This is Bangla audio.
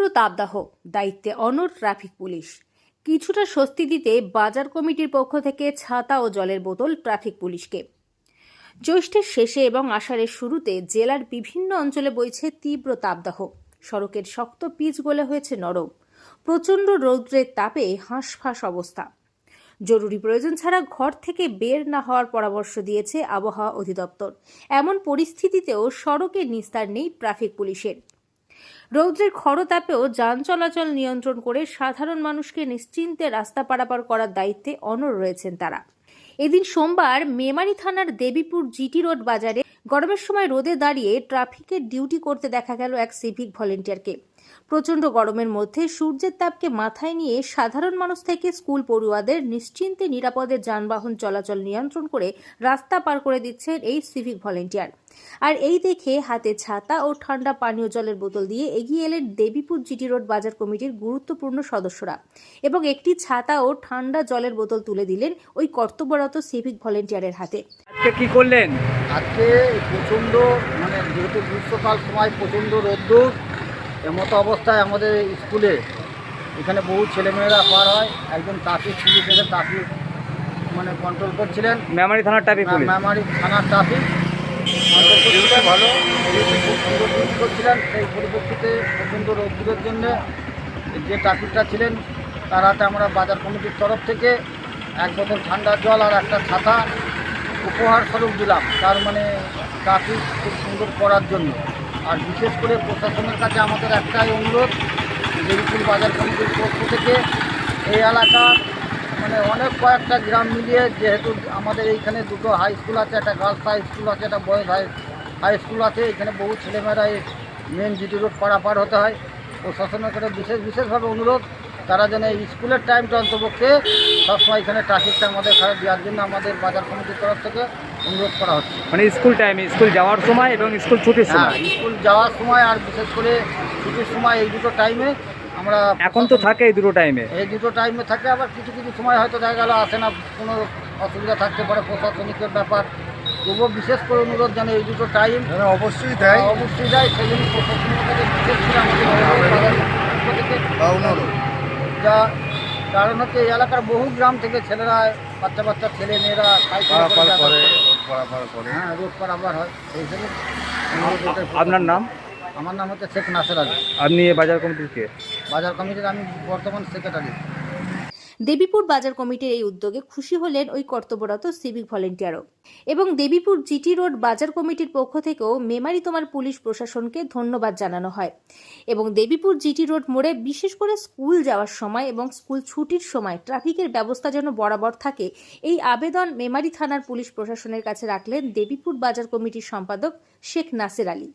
তীব্র তাপদাহ, দায়িত্বে অনর ট্রাফিক পুলিশ। কিছুটা স্বস্তি দিতে বাজার কমিটির পক্ষ থেকে ছাতা ও জলের বোতল ট্রাফিক পুলিশকে। জ্যৈষ্ঠের শেষে এবং আষাঢ়ের শুরুতে জেলার বিভিন্ন অঞ্চলে বইছে তীব্র তাপদাহ। সড়কের শক্ত পিচ গলে হয়েছে নরম। প্রচণ্ড রৌদ্রের তাপে হাঁসফাঁস অবস্থা। জরুরি প্রয়োজন ছাড়া ঘর থেকে বের না হওয়ার পরামর্শ দিয়েছে আবহাওয়া অধিদপ্তর। এমন পরিস্থিতিতেও সড়কে নিস্তার নেই ট্রাফিক পুলিশের। রৌদ্রের খরতাপেও যান চলাচল নিয়ন্ত্রণ করে সাধারণ মানুষকে নিশ্চিন্তে রাস্তা পারাপার করার দায়িত্বে অনর রয়েছেন তারা। এদিন সোমবার মেমারি থানার দেবীপুর জিটি রোড বাজারে গরমের সময় রোদে দাঁড়িয়ে ট্রাফিকের ডিউটি করতে দেখা গেল এক সিভিক ভলেন্টিয়ারকে। প্রচণ্ড গরমের মধ্যে সূর্যের তাপকে মাথায় নিয়ে সাধারণ মানুষ থেকে স্কুল পড়ুয়াদের নিশ্চিন্তে নিরাপদে যানবাহন চলাচল নিয়ন্ত্রণ করে রাস্তা পার করে দিচ্ছেন এই সিভিক ভলেন্টিয়ার। আর এই দেখে হাতে ছাতা ও ঠান্ডা পানীয় জলের বোতল দিয়ে এগিয়ে এলেন দেবীপুর জিটি রোড বাজার কমিটির গুরুত্বপূর্ণ সদস্যরা এবং একটি ছাতা ও ঠান্ডা জলের বোতল তুলে দিলেন ওই কর্তব্যরত সিভিক ভলেন্টিয়ারের হাতে। আজকে কি করলেন? আজকে প্রচণ্ড মানে যেহেতু গ্রীষ্মকাল সময় প্রচণ্ড রোদ্দুর এমতো অবস্থায় আমাদের স্কুলে এখানে বহু ছেলেমেয়েরা পার হয়। একজন ট্রাফিক পুলিশ এসে ট্রাফিক মানে কন্ট্রোল করছিলেন। মেমারি থানার ট্রাফিক মেমারি থানার ট্রাফিক। কন্ট্রোল ভালো। খুব সুন্দর করছিলেন সেই পরিপ্রেক্ষিতে প্রচণ্ড রোদ্দুরের জন্য যে ট্রাফিকটা ছিলেন তার হাতে আমরা বাজার কমিটির তরফ থেকে এক বোতল ঠান্ডা জল আর একটা ছাতা উপহার স্বরূপ দিলাম। তার মানে ট্রাফিক খুব সুন্দর করার জন্য। আর বিশেষ করে প্রশাসনের কাছে আমাদের একটাই অনুরোধ দেবীপুর বাজার কমিটির পক্ষ থেকে এই এলাকার মানে অনেক কয়েকটা গ্রাম মিলিয়ে যেহেতু আমাদের এইখানে দুটো হাই স্কুল আছে, একটা গার্লস হাই স্কুল আছে, একটা বয়েজ হাই হাই স্কুল আছে, এখানে বহু ছেলেমেয়েরা মেন জিটি রোড পারাপার হতে হয়। প্রশাসনের কাছে বিশেষ, বিশেষভাবে অনুরোধ তারা যেন এই স্কুলের টাইমটা অন্তপক্ষে সবসময় এখানে ট্রাফিকটা আমাদের খারাপ দেওয়ার জন্য আমাদের বাজার কমিটির তরফ থেকে অনুরোধ করা হচ্ছে। মানে স্কুল টাইমে স্কুল যাওয়ার সময় এবং স্কুল ছুটির হ্যাঁ সময়? স্কুল যাওয়ার সময় আর বিশেষ করে ছুটির সময় এই দুটো টাইমে আমরা এখন তো থাকে এই দুটো টাইমে এই দুটো টাইমে থাকে আবার কিছু কিছু সময় হয়তো দেখা গেল আসে না কোনো অসুবিধা থাকতে পারে প্রশাসনিকের ব্যাপার। তবুও বিশেষ করে অনুরোধ যেন এই দুটো টাইম অবশ্যই দেয়। অবশ্যই দেয় সেই জন্য প্রশাসনের কাছে বিশেষ করে আমাদের অনুরোধ। যা কারণ হচ্ছে এই এলাকার বহু গ্রাম থেকে ছেলেরা বাচ্চা বাচ্চা ছেলে মেয়েরা হ্যাঁ রোড পারাপার হয়। সেই আপনার নাম? আমার নাম হচ্ছে শেখ নাসের আলী। আপনি বাজার কমিটির কে? বাজার কমিটির আমি বর্তমান সেক্রেটারি। দেবীপুর বাজার কমিটির এই উদ্যোগে খুশি হলেন ওই কর্তব্যরত সিভিক ভলেন্টিয়ারও এবং দেবীপুর জিটি রোড বাজার কমিটির পক্ষ থেকেও মেমারি তোমার পুলিশ প্রশাসনকে ধন্যবাদ জানানো হয়। এবং দেবীপুর জিটি রোড মোড়ে বিশেষ করে স্কুল যাওয়ার সময় এবং স্কুল ছুটির সময় ট্রাফিকের ব্যবস্থা যেন বরাবর থাকে, এই আবেদন মেমারি থানার পুলিশ প্রশাসনের কাছে রাখলেন দেবীপুর বাজার কমিটির সম্পাদক শেখ নাসের আলী।